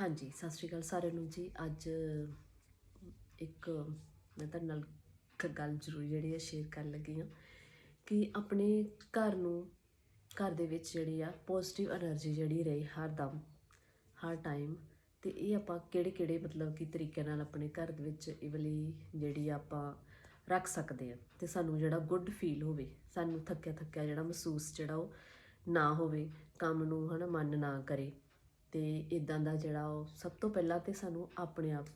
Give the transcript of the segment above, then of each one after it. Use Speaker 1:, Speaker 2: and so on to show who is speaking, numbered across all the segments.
Speaker 1: ਹਾਂਜੀ, ਸਤਿ ਸ਼੍ਰੀ ਅਕਾਲ ਸਾਰਿਆਂ ਨੂੰ ਜੀ। ਅੱਜ ਇੱਕ ਮੈਂ ਤੁਹਾਡੇ ਨਾਲ ਗੱਲ ਜ਼ਰੂਰੀ ਜਿਹੜੀ ਆ ਸ਼ੇਅਰ ਕਰਨ ਲੱਗੀ ਹਾਂ ਕਿ ਆਪਣੇ ਘਰ ਨੂੰ, ਘਰ ਦੇ ਵਿੱਚ ਜਿਹੜੀ ਆ ਪੋਜ਼ਿਟਿਵ એનર્ਜੀ ਜਿਹੜੀ ਰਹੇ ਹਰ ਦਮ, ਹਰ ਟਾਈਮ ਤੇ ਇਹ ਆਪਾਂ ਕਿਹੜੇ ਕਿਹੜੇ ਮਤਲਬ ਕਿ ਤਰੀਕੇ ਨਾਲ ਆਪਣੇ ਘਰ ਦੇ ਵਿੱਚ ਇਹ ਵਾਲੀ ਜਿਹੜੀ ਆਪਾਂ ਰੱਖ ਸਕਦੇ ਆ ਤੇ ਸਾਨੂੰ ਜਿਹੜਾ ਗੁੱਡ ਫੀਲ ਹੋਵੇ, ਸਾਨੂੰ ਥੱਕਿਆ ਥੱਕਿਆ ਜਿਹੜਾ ਮਹਿਸੂਸ ਜਿਹੜਾ ਉਹ ਨਾ ਹੋਵੇ, ਕੰਮ ਨੂੰ ਹਨਾ ਮਨ ਨਾ ਕਰੇ ਤੇ ਇਦਾਂ ਦਾ ਜਿਹੜਾ ਉਹ ਸਭ ਤੋਂ ਪਹਿਲਾਂ ਤੇ ਸਾਨੂੰ ਆਪਣੇ ਆਪ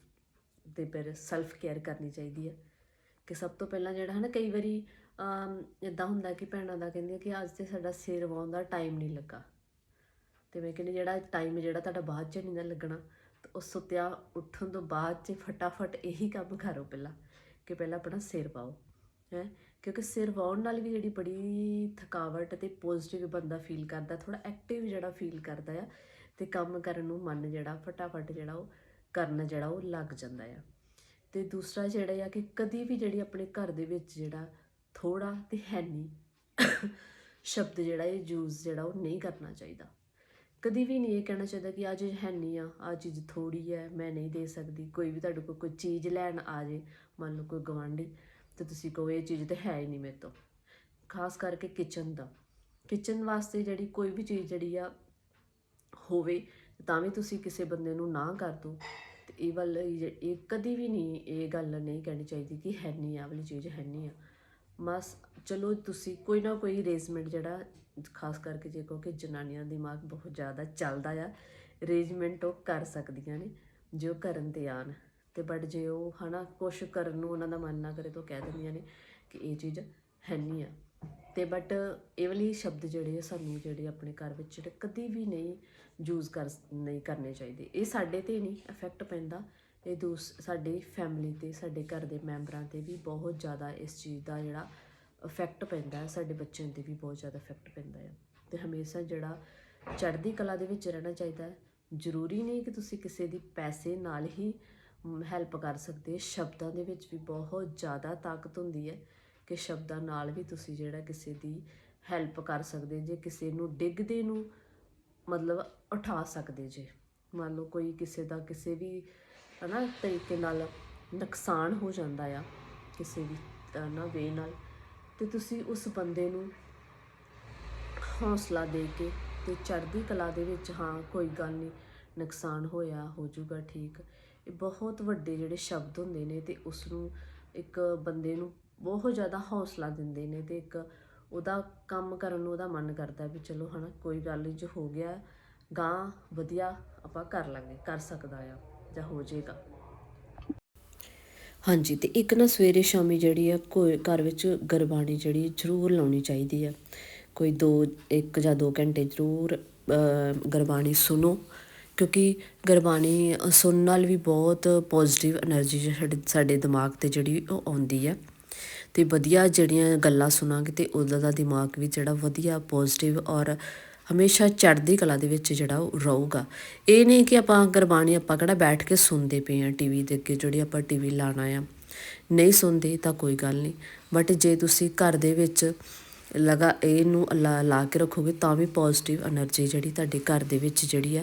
Speaker 1: ਦੇ ਪਰ ਸੈਲਫ ਕੇਅਰ ਕਰਨੀ ਚਾਹੀਦੀ ਹੈ। ਕਿ ਸਭ ਤੋਂ ਪਹਿਲਾਂ ਜਿਹੜਾ ਹੈ ਨਾ ਕਈ ਵਾਰੀ ਇਦਾਂ ਹੁੰਦਾ ਕਿ ਭੈਣਾਂ ਦਾ ਕਹਿੰਦੀਆਂ ਕਿ ਅੱਜ ਤੇ ਸਾਡਾ ਸਿਰ ਵਾਉਣ ਦਾ ਟਾਈਮ ਨਹੀਂ ਲੱਗਾ। ਤੇ ਮੈਂ ਕਹਿੰਦੀ ਜਿਹੜਾ ਟਾਈਮ ਜਿਹੜਾ ਤੁਹਾਡਾ ਬਾਅਦ ਚ ਨਹੀਂ ਨਾ ਲੱਗਣਾ, ਤਾਂ ਉਸ ਸੁੱਤਿਆ ਉੱਠਣ ਤੋਂ ਬਾਅਦ ਚ ਫਟਾਫਟ ਇਹੀ ਕੰਮ ਕਰੋ ਪਹਿਲਾਂ, ਕਿ ਪਹਿਲਾਂ ਆਪਣਾ ਸਿਰ ਪਾਓ ਹੈ। ਕਿਉਂਕਿ ਸਿਰ ਵਾਉਣ ਨਾਲ ਵੀ ਜਿਹੜੀ ਬੜੀ ਥਕਾਵਟ ਤੇ ਪੋਜ਼ਿਟਿਵ ਬੰਦਾ ਫੀਲ ਕਰਦਾ ਥੋੜਾ ਐਕਟਿਵ ਜਿਹੜਾ ਫੀਲ ਕਰਦਾ ਆ ਤੇ ਕੰਮ ਕਰਨ ਨੂੰ ਮਨ ਜਿਹੜਾ, ਫਟਾਫਟ ਜਿਹੜਾ ਉਹ ਕਰਨ ਜਿਹੜਾ ਉਹ ਲੱਗ ਜਾਂਦਾ ਆ। ਤੇ ਦੂਸਰਾ ਜਿਹੜਾ ਆ ਕਿ ਕਦੀ ਵੀ ਜਿਹੜੀ ਆਪਣੇ ਘਰ ਦੇ ਵਿੱਚ ਜਿਹੜਾ ਥੋੜਾ ਤੇ ਹੈਨੀ ਸ਼ਬਦ ਜਿਹੜਾ ਇਹ ਯੂਜ਼ ਜਿਹੜਾ ਉਹ ਨਹੀਂ ਕਰਨਾ ਚਾਹੀਦਾ। ਕਦੀ ਵੀ ਨਹੀਂ ਇਹ ਕਹਿਣਾ ਚਾਹੀਦਾ ਕਿ ਆ ਚੀਜ਼ ਹੈਨੀ ਨਹੀਂ ਆ ਆ ਚੀਜ਼ ਥੋੜੀ ਹੈ, ਮੈਂ ਨਹੀਂ ਦੇ ਸਕਦੀ, ਕੋਈ ਵੀ ਤੁਹਾਡੇ ਕੋਲ ਕੋਈ ਚੀਜ਼ ਲੈਣ ਆ ਜੇ, ਮੰਨ ਲਓ ਕੋਈ ਗਵਾਂਢੀ ਤੇ ਤੁਸੀਂ ਕਹੋ ਇਹ ਚੀਜ਼ ਤੇ ਹੈ ਹੀ ਨਹੀਂ ਮੇਰੇ ਤੋਂ। ਖਾਸ ਕਰਕੇ ਕਿਚਨ ਦਾ। ਕਿਚਨ ਵਾਸਤੇ ਜਿਹੜੀ ਕੋਈ ਵੀ ਚੀਜ਼ ਜਿਹੜੀ ਆ ਹੋਵੇ, ਤਾਂ ਵੀ ਤੁਸੀਂ ਕਿਸੇ ਬੰਦੇ ਨੂੰ ਨਾ ਕਰ ਦੋ। ਤੇ ਇਹ ਵੱਲ ਇਹ ਕਦੀ ਵੀ ਨਹੀਂ, ਇਹ ਗੱਲ ਨਹੀਂ ਕਹਿਣੀ ਚਾਹੀਦੀ ਕਿ ਹੈ ਨਹੀਂ ਆ ਵਾਲੀ ਚੀਜ਼ ਹੈ ਨਹੀਂ ਆ। ਬਸ ਚਲੋ ਤੁਸੀਂ ਕੋਈ ਨਾ ਕੋਈ ਅਰੇਂਜਮੈਂਟ ਜਿਹੜਾ, ਖਾਸ ਕਰਕੇ ਜੇ ਕਹੋ ਕਿ ਜਨਾਨੀਆਂ ਦਾ ਦਿਮਾਗ ਬਹੁਤ ਜ਼ਿਆਦਾ ਚੱਲਦਾ ਆ ਅਰੇਂਜਮੈਂਟ ਉਹ ਕਰ ਸਕਦੀਆਂ ਨੇ, ਜੇ ਉਹ ਕਰਨ ਤੇ ਆਣ ਤੇ ਬਟ ਜੇ ਉਹ ਹਨਾ ਕੁਛ ਕਰਨ ਨੂੰ ਉਹਨਾਂ ਦਾ ਮਨ ਨਾ ਕਰੇ ਤਾਂ ਕਹਿ ਦਿੰਦੀਆਂ ਨੇ ਕਿ ਇਹ ਚੀਜ਼ ਹੈ ਨਹੀਂ ਆ। ਤੇ ਬਟ ਇਹ ਵਾਲੇ ਸ਼ਬਦ ਜਿਹੜੇ ਆ ਸਾਨੂੰ ਜਿਹੜੇ ਆਪਣੇ ਘਰ ਵਿੱਚ ਜਿਹੜੇ ਕਦੀ ਵੀ ਨਹੀਂ ਯੂਜ਼ ਕਰ, ਨਹੀਂ ਕਰਨੇ ਚਾਹੀਦੇ। ਇਹ ਸਾਡੇ ਤੇ ਨਹੀਂ ਇਫੈਕਟ ਪੈਂਦਾ। ਇਹ ਦੂਸ, ਸਾਡੀ ਫੈਮਿਲੀ ਤੇ, ਸਾਡੇ ਘਰ ਦੇ ਮੈਂਬਰਾਂ ਤੇ ਵੀ ਬਹੁਤ ਜ਼ਿਆਦਾ ਇਸ ਚੀਜ਼ ਦਾ ਜਿਹੜਾ ਇਫੈਕਟ ਪੈਂਦਾ ਸਾਡੇ ਬੱਚਿਆਂ ਤੇ ਵੀ ਬਹੁਤ ਜ਼ਿਆਦਾ ਇਫੈਕਟ ਪੈਂਦਾ ਹੈ। ਤੇ ਹਮੇਸ਼ਾ ਜਿਹੜਾ ਚੜ੍ਹਦੀ ਕਲਾ ਦੇ ਵਿੱਚ ਰਹਿਣਾ ਚਾਹੀਦਾ ਹੈ। ਜ਼ਰੂਰੀ ਨਹੀਂ ਕਿ ਤੁਸੀਂ ਕਿਸੇ ਦੀ ਪੈਸੇ ਨਾਲ ਹੀ ਹੈਲਪ ਕਰ ਸਕਦੇ। ਸ਼ਬਦਾਂ ਦੇ ਵਿੱਚ ਵੀ ਬਹੁਤ ਜ਼ਿਆਦਾ ਤਾਕਤ ਹੁੰਦੀ ਹੈ। ਕਿ ਸ਼ਬਦਾਂ ਨਾਲ ਵੀ ਤੁਸੀਂ ਜਿਹੜਾ ਕਿਸੇ ਦੀ ਹੈਲਪ ਕਰ ਸਕਦੇ ਜੇ, ਕਿਸੇ ਨੂੰ ਡਿੱਗਦੇ ਨੂੰ ਮਤਲਬ ਉਠਾ ਸਕਦੇ ਜੇ। ਮੰਨ ਲਓ ਕੋਈ ਕਿਸੇ ਦਾ ਕਿਸੇ ਵੀ ਹਨਾ ਤਰੀਕੇ ਨਾਲ ਨੁਕਸਾਨ ਹੋ ਜਾਂਦਾ ਆ, ਕਿਸੇ ਵੀ ਨਾ ਵੇ ਨਾਲ, ਤੇ ਤੁਸੀਂ ਉਸ ਬੰਦੇ ਨੂੰ ਹੌਸਲਾ ਦੇ ਕੇ ਤੇ ਚੜ੍ਹਦੀ ਕਲਾ ਦੇ ਵਿੱਚ, ਹਾਂ, ਕੋਈ ਗੱਲ ਨਹੀਂ ਨੁਕਸਾਨ ਹੋਇਆ, ਹੋ ਜਾਊਗਾ, ਠੀਕ। ਇਹ ਬਹੁਤ ਵੱਡੇ ਜਿਹੜੇ ਸ਼ਬਦ ਹੁੰਦੇ ਨੇ ਤੇ ਉਸ ਨੂੰ ਇੱਕ ਬੰਦੇ ਨੂੰ ਬਹੁਤ ਜ਼ਿਆਦਾ ਹੌਸਲਾ ਦਿੰਦੇ ਨੇ ਤੇ ਇੱਕ ਉਹਦਾ ਕੰਮ ਕਰਨ ਨੂੰ ਉਹਦਾ ਮਨ ਕਰਦਾ ਵੀ ਚਲੋ ਹਨਾ, ਕੋਈ ਗੱਲ ਨਹੀਂ ਜੋ ਹੋ ਗਿਆ ਗਾਂ ਵਧੀਆ, ਆਪਾਂ ਕਰ ਲਾਂਗੇ, ਕਰ ਸਕਦਾ ਆ, ਜਾਂ ਹੋ ਜਾਏਗਾ। ਹਾਂਜੀ, ਤੇ ਇੱਕ ਨਾ ਸਵੇਰੇ ਸ਼ਾਮੀ ਜਿਹੜੀ ਆ, ਕੋਈ ਘਰ ਵਿੱਚ ਗਰਬਾਣੀ ਜਿਹੜੀ ਜ਼ਰੂਰ ਲਾਉਣੀ ਚਾਹੀਦੀ ਆ। ਕੋਈ ਦੋ, ਇੱਕ ਜਾਂ ਦੋ ਘੰਟੇ ਜ਼ਰੂਰ ਗਰਬਾਣੀ ਸੁਣੋ, ਕਿਉਂਕਿ ਗਰਬਾਣੀ ਸੁਣਨ ਨਾਲ ਵੀ ਬਹੁਤ ਪੋਜ਼ਿਟਿਵ એનર્ਜੀ ਸਾਡੇ ਦਿਮਾਗ ਤੇ ਜਿਹੜੀ ਉਹ ਆਉਂਦੀ ਆ। ਤੇ ਵਧੀਆ ਜਿਹੜੀਆਂ ਗੱਲਾਂ ਸੁਣਾਂਗੇ ਤੇ ਉਹਦਾ ਦਾ ਦਿਮਾਗ ਵੀ ਜਿਹੜਾ ਵਧੀਆ ਪੋਜ਼ਿਟਿਵ ਔਰ ਹਮੇਸ਼ਾ ਚੜ੍ਹਦੀ ਕਲਾ ਦੇ ਵਿੱਚ ਜਿਹੜਾ ਉਹ ਰਹੂਗਾ। ਇਹ ਨਹੀਂ ਕਿ ਆਪਾਂ ਗੁਰਬਾਣੀ ਆਪਾਂ ਕਿਹੜਾ ਬੈਠ ਕੇ ਸੁਣਦੇ ਪਏ ਆ ਟੀਵੀ ਦੇ ਅੱਗੇ ਜਿਹੜੀ ਆਪਾਂ ਟੀਵੀ ਲਾਣਾ ਆ, ਨਹੀਂ ਸੁਣਦੇ ਤਾਂ ਕੋਈ ਗੱਲ ਨਹੀਂ। ਬਟ ਜੇ ਤੁਸੀਂ ਘਰ ਦੇ ਵਿੱਚ ਲਗਾ ਇਹਨੂੰ ਅੱਲਾ ਲਾ ਕੇ ਰੱਖੋਗੇ ਤਾਂ ਵੀ ਪੋਜ਼ਿਟਿਵ એનર્ਜੀ ਜਿਹੜੀ ਤੁਹਾਡੇ ਘਰ ਦੇ ਵਿੱਚ ਜਿਹੜੀ ਆ,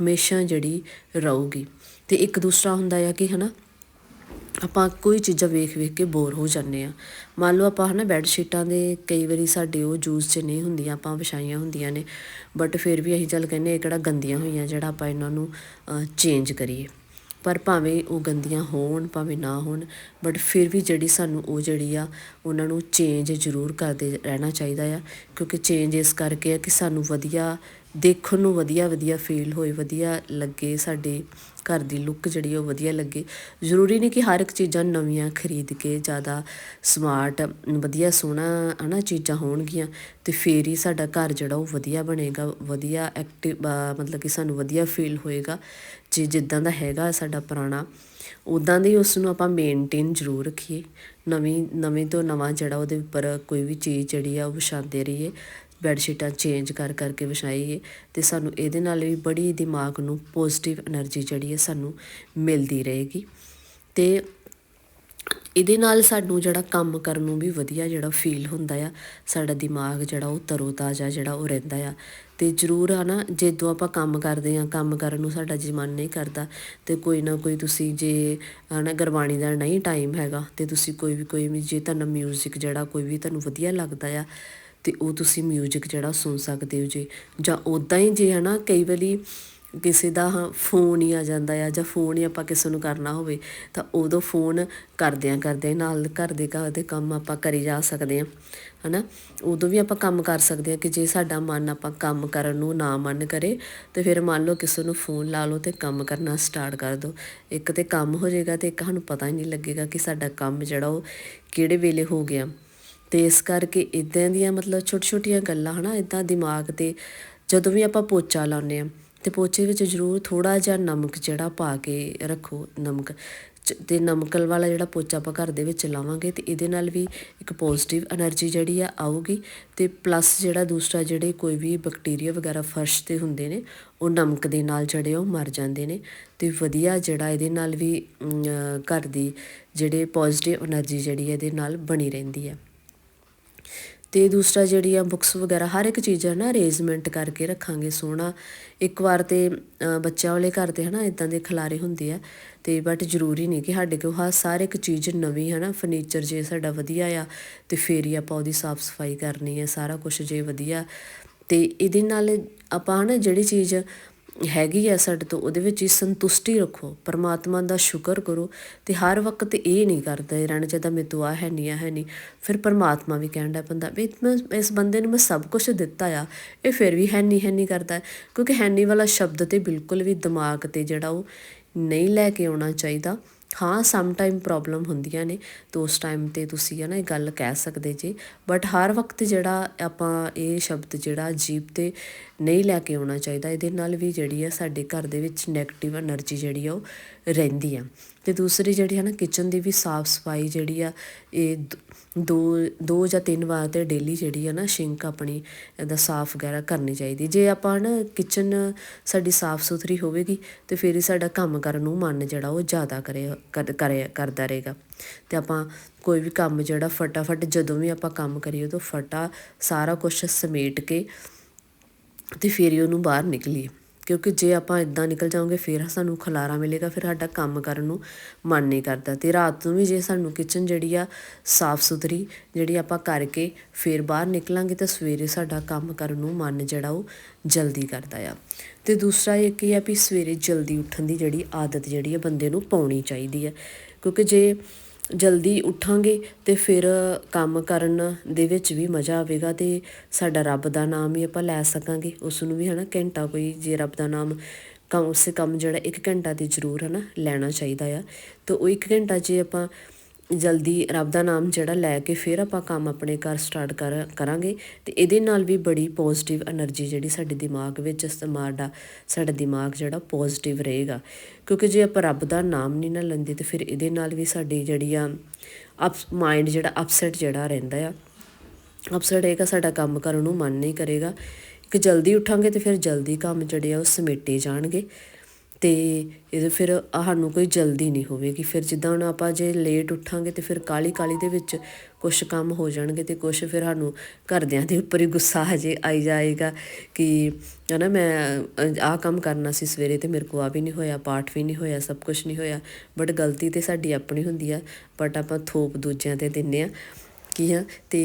Speaker 1: ਹਮੇਸ਼ਾ ਜਿਹੜੀ ਰਹੂਗੀ। ਤੇ ਇੱਕ ਦੂਸਰਾ ਹੁੰਦਾ ਆ ਕਿ ਹਨਾ ਆਪਾਂ ਕੋਈ ਚੀਜ਼ਾਂ ਵੇਖ ਵੇਖ ਕੇ ਬੋਰ ਹੋ ਜਾਂਦੇ ਆ ਮੰਨ ਲਓ ਆਪਾਂ ਹਨਾ ਬੈੱਡ ਸ਼ੀਟਾਂ ਦੇ ਕਈ ਵਾਰੀ ਸਾਡੇ ਉਹ ਯੂਜ਼ 'ਚ ਨਹੀਂ ਹੁੰਦੀਆਂ, ਆਪਾਂ ਵਿਛਾਈਆਂ ਹੁੰਦੀਆਂ ਨੇ ਬਟ ਫਿਰ ਵੀ ਅਸੀਂ ਚੱਲ ਕਹਿੰਦੇ ਇਹ ਕਿਹੜਾ ਗੰਦੀਆਂ ਹੋਈਆਂ ਜਿਹੜਾ ਆਪਾਂ ਇਹਨਾਂ ਨੂੰ ਚੇਂਜ ਕਰੀਏ। ਪਰ ਭਾਵੇਂ ਉਹ ਗੰਦੀਆਂ ਹੋਣ, ਭਾਵੇਂ ਨਾ ਹੋਣ ਬਟ ਫਿਰ ਵੀ ਜਿਹੜੀ ਸਾਨੂੰ ਉਹ ਜਿਹੜੀ ਆ, ਉਹਨਾਂ ਨੂੰ ਚੇਂਜ ਜ਼ਰੂਰ ਕਰਦੇ ਰਹਿਣਾ ਚਾਹੀਦਾ ਆ, ਕਿਉਂਕਿ ਚੇਂਜ ਇਸ ਕਰਕੇ ਆ ਕਿ ਸਾਨੂੰ ਵਧੀਆ ਦੇਖਣ ਨੂੰ ਵਧੀਆ ਵਧੀਆ ਫੀਲ ਹੋਏ, ਵਧੀਆ ਲੱਗੇ ਸਾਡੇ ਘਰ ਦੀ ਲੁੱਕ ਜਿਹੜੀ ਉਹ ਵਧੀਆ ਲੱਗੇ। ਜ਼ਰੂਰੀ ਨਹੀਂ ਕਿ ਹਰ ਇੱਕ ਚੀਜ਼ਾਂ ਨਵੀਆਂ ਖਰੀਦ ਕੇ ਜ਼ਿਆਦਾ ਸਮਾਰਟ ਵਧੀਆ ਸੋਹਣਾ ਹਨਾ ਚੀਜ਼ਾਂ ਹੋਣਗੀਆਂ ਤੇ ਫੇਰ ਹੀ ਸਾਡਾ ਘਰ ਜਿਹੜਾ ਉਹ ਵਧੀਆ ਬਣੇਗਾ, ਵਧੀਆ ਐਕਟਿਵ ਮਤਲਬ ਕਿ ਸਾਨੂੰ ਵਧੀਆ ਫੀਲ ਹੋਏਗਾ। ਜੇ ਜਿੱਦਾਂ ਦਾ ਹੈਗਾ ਸਾਡਾ ਪੁਰਾਣਾ ਉਦਾਂ ਦੀ ਉਸ ਨੂੰ ਆਪਾਂ ਮੇਨਟੇਨ ਜ਼ਰੂਰ ਰੱਖੀਏ। ਨਵੀਂ, ਨਵੇਂ ਤੋਂ ਨਵਾਂ ਜਿਹੜਾ ਉਹਦੇ ਉੱਪਰ ਕੋਈ ਵੀ ਚੀਜ਼ ਜਿਹੜੀ ਆ ਉਹ ਵਿਛਾਉਂਦੇ ਰਹੀਏ। ਬੈੱਡ ਸ਼ੀਟਾਂ ਚੇਂਜ ਕਰ ਕਰਕੇ ਵਿਛਾਈਏ ਹੈ ਤੇ ਸਾਨੂੰ ਇਹਦੇ ਨਾਲ ਵੀ ਬੜੀ ਦਿਮਾਗ ਨੂੰ ਪੋਜ਼ਿਟਿਵ એનર્ਜੀ ਜਿਹੜੀ ਹੈ ਸਾਨੂੰ ਮਿਲਦੀ ਰਹੇਗੀ। ਤੇ ਇਹਦੇ ਨਾਲ ਸਾਨੂੰ ਜਿਹੜਾ ਕੰਮ ਕਰਨ ਨੂੰ ਵੀ ਵਧੀਆ ਜਿਹੜਾ ਫੀਲ ਹੁੰਦਾ ਆ, ਸਾਡਾ ਦਿਮਾਗ ਜਿਹੜਾ ਉਹ ਤਰੋਤਾਜ਼ਾ ਜਿਹੜਾ ਉਹ ਰਹਿੰਦਾ ਆ। ਤੇ ਜ਼ਰੂਰ ਆ ਨਾ ਜਦੋਂ ਆਪਾਂ ਕੰਮ ਕਰਦੇ ਆ ਕੰਮ ਕਰਨ ਨੂੰ ਸਾਡਾ ਜੀ ਮਨ ਨਹੀਂ ਕਰਦਾ ਤੇ ਕੋਈ ਨਾ ਕੋਈ ਤੁਸੀਂ ਜੇ ਹਨਾ ਗਰਬਾਣੀ ਦਾ ਨਹੀਂ ਟਾਈਮ ਹੈਗਾ ਤੇ ਤੁਸੀਂ ਕੋਈ ਵੀ ਕੋਈ ਵੀ ਜੇ ਤੁਹਾਨੂੰ 뮤직 ਜਿਹੜਾ ਕੋਈ ਵੀ ਤੁਹਾਨੂੰ ਵਧੀਆ ਲੱਗਦਾ ਆ ਤੇ ਉਹ ਤੁਸੀਂ ਮਿਊਜ਼ਿਕ ਜਿਹੜਾ ਸੁਣ ਸਕਦੇ ਹੋ ਜੀ। ਜਾਂ ਉਦਾਂ ਹੀ ਜੇ ਹਨਾ, ਕਈ ਵਾਰੀ ਕਿਸੇ ਦਾ ਫੋਨ ਹੀ ਆ ਜਾਂਦਾ ਆ ਜਾਂ ਫੋਨ ਹੀ ਆਪਾਂ ਕਿਸੇ ਨੂੰ ਕਰਨਾ ਹੋਵੇ, ਤਾਂ ਉਦੋਂ ਫੋਨ ਕਰਦਿਆਂ ਕਰਦਿਆਂ ਨਾਲ ਘਰ ਦੇ ਘਰ ਦੇ ਕੰਮ ਆਪਾਂ ਕਰੀ ਜਾ ਸਕਦੇ ਆ ਹਨਾ, ਉਦੋਂ ਵੀ ਆਪਾਂ ਕੰਮ ਕਰ ਸਕਦੇ ਆ ਕਿ ਜੇ ਸਾਡਾ ਮਨ ਆਪਾਂ ਕੰਮ ਕਰਨ ਨੂੰ ਨਾ ਮਨ ਕਰੇ, ਤੇ ਫਿਰ ਮੰਨ ਲਓ ਕਿਸੇ ਨੂੰ ਫੋਨ ਲਾ ਲਓ ਤੇ ਕੰਮ ਕਰਨਾ ਸਟਾਰਟ ਕਰ ਦਿਓ। ਇੱਕ ਤੇ ਕੰਮ ਹੋ ਜਾਏਗਾ ਤੇ ਇੱਕ ਸਾਨੂੰ ਪਤਾ ਹੀ ਨਹੀਂ ਲੱਗੇਗਾ ਕਿ ਸਾਡਾ ਕੰਮ ਜਿਹੜਾ ਉਹ ਕਿਹੜੇ ਵੇਲੇ ਹੋ ਗਿਆ। ਤੇ ਇਸ ਕਰਕੇ ਇਦਾਂ ਦੀਆਂ ਮਤਲਬ ਛੋਟੀ-ਛੋਟੀਆਂ ਗੱਲਾਂ ਹਨਾ ਇਦਾਂ ਦਿਮਾਗ ਤੇ ਜਦੋਂ ਵੀ ਆਪਾਂ ਪੋਚਾ ਲਾਉਂਦੇ ਆ ਤੇ ਪੋਚੇ ਵਿੱਚ ਜ਼ਰੂਰ ਥੋੜਾ ਜਿਹਾ ਨਮਕ ਜਿਹੜਾ ਪਾ ਕੇ ਰੱਖੋ, ਨਮਕ ਤੇ ਨਮਕਲ ਵਾਲਾ ਜਿਹੜਾ ਪੋਚਾ ਆਪਾਂ ਘਰ ਦੇ ਵਿੱਚ ਲਾਵਾਂਗੇ, ਤੇ ਇਹਦੇ ਨਾਲ ਵੀ ਇੱਕ ਪੋਜ਼ਿਟਿਵ એનર્ਜੀ ਜਿਹੜੀ ਆ ਆਊਗੀ, ਤੇ ਪਲੱਸ ਜਿਹੜਾ ਦੂਸਰਾ ਜਿਹੜੇ ਕੋਈ ਵੀ ਬੈਕਟੀਰੀਆ ਵਗੈਰਾ ਫਰਸ਼ ਤੇ ਹੁੰਦੇ ਨੇ, ਉਹ ਨਮਕ ਦੇ ਨਾਲ ਜਿਹੜੇ ਉਹ ਮਰ ਜਾਂਦੇ ਨੇ, ਤੇ ਵਧੀਆ ਜਿਹੜਾ ਇਹਦੇ ਨਾਲ ਵੀ ਘਰ ਦੀ ਜਿਹੜੇ ਪੋਜ਼ਿਟਿਵ એનર્ਜੀ ਜਿਹੜੀ ਇਹਦੇ ਨਾਲ ਬਣੀ ਰਹਿੰਦੀ ਹੈ ਤੇ ਦੂਸਰਾ ਜਿਹੜੀ ਆ ਬੁੱਕਸ ਵਗੈਰਾ, ਹਰ ਇੱਕ ਚੀਜ਼ ਹੈ ਨਾ ਅਰੇਂਜਮੈਂਟ ਕਰਕੇ ਰੱਖਾਂਗੇ ਸੋਹਣਾ। ਇੱਕ ਵਾਰ ਤੇ ਬੱਚਿਆਂ ਵਾਲੇ ਘਰ ਤੇ ਹਨਾ ਇਦਾਂ ਦੇ ਖਿਲਾਰੇ ਹੁੰਦੇ ਆ, ਤੇ ਬਟ ਜ਼ਰੂਰੀ ਨਹੀਂ ਕਿ ਸਾਡੇ ਕੋਲ ਹਰ ਸਾਰੇ ਇੱਕ ਚੀਜ਼ ਨਵੀਂ ਹਨਾ ਫਰਨੀਚਰ ਜੇ ਸਾਡਾ ਵਧੀਆ ਆ, ਤੇ ਫੇਰ ਹੀ ਆਪਾਂ ਉਹਦੀ ਸਾਫ਼ ਸਫ਼ਾਈ ਕਰਨੀ ਹੈ ਸਾਰਾ ਕੁਝ ਜੇ ਵਧੀਆ। ਤੇ ਇਹਦੇ ਨਾਲ ਆਪਾਂ ਹਨਾ ਜਿਹੜੀ ਚੀਜ਼ ਹੈਗੀ ਆ ਸਾਡੇ ਤੋਂ, ਉਹਦੇ ਵਿੱਚ ਹੀ ਸੰਤੁਸ਼ਟੀ ਰੱਖੋ, ਪਰਮਾਤਮਾ ਦਾ ਸ਼ੁਕਰ ਕਰੋ ਤੇ ਹਰ ਵਕਤ ਇਹ ਨਹੀਂ ਕਰਦੇ ਰਹਿਣਾ ਚਾਹੀਦਾ ਮੇਰੇ ਤੋਂ ਆ ਹੈ ਨਹੀਂ ਆ ਹੈ ਨਹੀਂ, ਫਿਰ ਪਰਮਾਤਮਾ ਵੀ ਕਹਿੰਦਾ ਬੰਦਾ, ਵੀ ਮੈਂ ਇਸ ਬੰਦੇ ਨੂੰ ਮੈਂ ਸਭ ਕੁਝ ਦਿੱਤਾ ਆ, ਇਹ ਫਿਰ ਵੀ ਹੈ ਨਹੀਂ ਹੈ ਨਹੀਂ ਕਰਦਾ। ਕਿਉਂਕਿ ਹੈ ਨਹੀਂ ਵਾਲਾ ਸ਼ਬਦ ਤੇ ਬਿਲਕੁਲ ਵੀ ਦਿਮਾਗ ਤੇ ਜਿਹੜਾ ਉਹ ਨਹੀਂ ਲੈ ਕੇ ਆਉਣਾ ਚਾਹੀਦਾ। ਹਾਂ ਸਮ ਟਾਈਮ ਪ੍ਰੋਬਲਮ ਹੁੰਦੀਆਂ ਨੇ, ਤਾਂ ਉਸ ਟਾਈਮ ਤੇ ਤੁਸੀਂ ਹੈ ਨਾ ਇਹ ਗੱਲ ਕਹਿ ਸਕਦੇ ਜੀ ਬਟ ਹਰ ਵਕਤ ਜਿਹੜਾ ਆਪਾਂ ਇਹ ਸ਼ਬਦ ਜਿਹੜਾ ਜੀਭ ਤੇ ਨਹੀਂ ਲੈ ਕੇ ਆਉਣਾ ਚਾਹੀਦਾ। ਇਹਦੇ ਨਾਲ ਵੀ ਜਿਹੜੀ ਆ ਸਾਡੇ ਘਰ ਦੇ ਵਿੱਚ ਨੈਗੇਟਿਵ એનર્ਜੀ ਜਿਹੜੀ ਆ ਉਹ ਰਹਿੰਦੀ ਆ। ਤੇ ਦੂਸਰੀ ਜਿਹੜੀ ਹੈ ਨਾ ਕਿਚਨ ਦੀ ਵੀ ਸਾਫ਼ ਸਫ਼ਾਈ ਜਿਹੜੀ ਆ, ਇਹ ਦੋ ਦੋ ਜਾਂ ਤਿੰਨ ਵਾਰ ਤੇ ਡੇਲੀ ਜਿਹੜੀ ਆ ਨਾ ਸ਼ਿੰਕ ਆਪਣੀ ਇਹਦਾ ਸਾਫ਼ ਵਗੈਰਾ ਕਰਨੀ ਚਾਹੀਦੀ। ਜੇ ਆਪਾਂ ਨਾ ਕਿਚਨ ਸਾਡੀ ਸਾਫ਼ ਸੁਥਰੀ ਹੋਵੇਗੀ ਤੇ ਫਿਰ ਹੀ ਸਾਡਾ ਕੰਮ ਕਰਨ ਨੂੰ ਮਨ ਜਿਹੜਾ ਉਹ ਜ਼ਿਆਦਾ ਕਰੇ ਕਰੇ ਕਰਦਾ ਰਹੇਗਾ। ਤੇ ਆਪਾਂ ਕੋਈ ਵੀ ਕੰਮ ਜਿਹੜਾ ਫਟਾਫਟ ਜਦੋਂ ਵੀ ਆਪਾਂ ਕੰਮ ਕਰੀਏ ਤਾਂ ਫਟਾ ਸਾਰਾ ਕੁਝ ਸਮੇਟ ਕੇ ਅਤੇ ਫਿਰ ਹੀ ਉਹਨੂੰ ਬਾਹਰ ਨਿਕਲੀਏ। ਕਿਉਂਕਿ ਜੇ ਆਪਾਂ ਇਦਾਂ ਨਿਕਲ ਜਾਵਾਂਗੇ ਫਿਰ ਸਾਨੂੰ ਖਲਾਰਾ ਮਿਲੇਗਾ, ਫਿਰ ਸਾਡਾ ਕੰਮ ਕਰਨ ਨੂੰ ਮਨ ਨਹੀਂ ਕਰਦਾ। ਤੇ ਰਾਤ ਨੂੰ ਵੀ ਜੇ ਸਾਨੂੰ ਕਿਚਨ ਜਿਹੜੀ ਆ ਸਾਫ਼ ਸੁਥਰੀ, ਜਿਹੜੀ ਆਪਾਂ ਕਰਕੇ ਫਿਰ ਬਾਹਰ ਨਿਕਲਾਂਗੇ, ਤਾਂ ਸਵੇਰੇ ਸਾਡਾ ਕੰਮ ਕਰਨ ਨੂੰ ਮਨ ਜਿਹੜਾ ਉਹ ਜਲਦੀ ਕਰਦਾ ਆ। ਤੇ ਦੂਸਰਾ ਇੱਕ ਇਹ ਆ ਵੀ ਸਵੇਰੇ ਜਲਦੀ ਉੱਠਣ ਦੀ ਜਿਹੜੀ ਆਦਤ ਜਿਹੜੀ ਆ ਬੰਦੇ ਨੂੰ ਪਾਉਣੀ ਚਾਹੀਦੀ ਆ। ਕਿਉਂਕਿ ਜੇ ਜਲਦੀ ਉੱਠਾਂਗੇ ਅਤੇ ਫਿਰ ਕੰਮ ਕਰਨ ਦੇ ਵਿੱਚ ਵੀ ਮਜ਼ਾ ਆਵੇਗਾ ਅਤੇ ਸਾਡਾ ਰੱਬ ਦਾ ਨਾਮ ਹੀ ਆਪਾਂ ਲੈ ਸਕਾਂਗੇ। ਉਸ ਨੂੰ ਵੀ ਨਾ ਘੰਟਾ ਕੋਈ ਜੇ ਰੱਬ ਦਾ ਨਾਮ ਕੰਮ ਉਸੇ ਕੰਮ ਜਿਹੜਾ ਇੱਕ ਘੰਟਾ ਤੇ ਜ਼ਰੂਰ ਹੈ ਨਾ ਲੈਣਾ ਚਾਹੀਦਾ ਆ। ਤਾਂ ਉਹ ਇੱਕ ਘੰਟਾ ਜੇ ਆਪਾਂ ਜਲਦੀ ਰੱਬ ਦਾ ਨਾਮ ਜਿਹੜਾ ਲੈ ਕੇ ਫਿਰ ਆਪਾਂ ਕੰਮ ਆਪਣੇ ਘਰ ਸਟਾਰਟ ਕਰ, ਕਰਾਂਗੇ ਤੇ ਇਹਦੇ ਨਾਲ ਵੀ ਬੜੀ ਪੋਜ਼ਿਟਿਵ એનર્ਜੀ ਜਿਹੜੀ ਸਾਡੇ ਦਿਮਾਗ ਵਿੱਚ ਇਸਤੇਮਾਲ ਸਮਾਰਡਾ ਸਾਡਾ ਦਿਮਾਗ ਜਿਹੜਾ ਪੋਜ਼ਿਟਿਵ ਰਹੇਗਾ। ਕਿਉਂਕਿ ਜੇ ਆਪਾਂ ਰੱਬ ਦਾ ਨਾਮ ਨਹੀਂ ਨਾ ਲੈਂਦੇ ਤੇ ਫਿਰ ਇਹਦੇ ਨਾਲ ਵੀ ਸਾਡੀ ਜਿਹੜੀ ਆ, ਅਪ ਮਾਈਂਡ ਜਿਹੜਾ ਅਪਸੈਟ ਜਿਹੜਾ ਰਹਿੰਦਾ ਆ। ਅਪਸੈਟ ਹੈਗਾ ਸਾਡਾ ਕੰਮ ਕਰਨ ਨੂੰ ਮਨ ਨਹੀਂ ਕਰੇਗਾ। ਕਿ ਜਲਦੀ ਉੱਠਾਂਗੇ ਤੇ ਫਿਰ ਜਲਦੀ ਕੰਮ ਜਿਹੜੇ ਆ ਉਹ ਸਮੇਟੇ ਜਾਣਗੇ। ਅਤੇ ਇਹਦੇ ਫਿਰ ਸਾਨੂੰ ਕੋਈ ਜਲਦੀ ਨਹੀਂ ਹੋਵੇਗੀ। ਫਿਰ ਜਿੱਦਾਂ ਹੁਣ ਆਪਾਂ ਜੇ ਲੇਟ ਉੱਠਾਂਗੇ ਤਾਂ ਫਿਰ ਕਾਹਲੀ ਕਾਹਲੀ ਦੇ ਵਿੱਚ ਕੁਛ ਕੰਮ ਹੋ ਜਾਣਗੇ ਅਤੇ ਕੁਛ ਫਿਰ ਸਾਨੂੰ ਘਰਦਿਆਂ ਦੇ ਉੱਪਰ ਹੀ ਗੁੱਸਾ ਹਜੇ ਆਈ ਜਾਏਗਾ ਕਿ ਹਨਾ ਮੈਂ ਆਹ ਕੰਮ ਕਰਨਾ ਸੀ ਸਵੇਰੇ ਤੇ ਮੇਰੇ ਕੋ ਆ ਵੀ ਨਹੀਂ ਹੋਇਆ, ਪਾਠ ਵੀ ਨਹੀਂ ਹੋਇਆ, ਸਭ ਕੁਝ ਨਹੀਂ ਹੋਇਆ। ਬਟ ਗਲਤੀ ਤੇ ਸਾਡੀ ਆਪਣੀ ਹੁੰਦੀ ਆ ਬਟ ਆਪਾਂ ਥੋਪ ਦੂਜਿਆਂ ਤੇ ਦਿੰਨੇ ਆ, ਕੀ ਆ? ਤੇ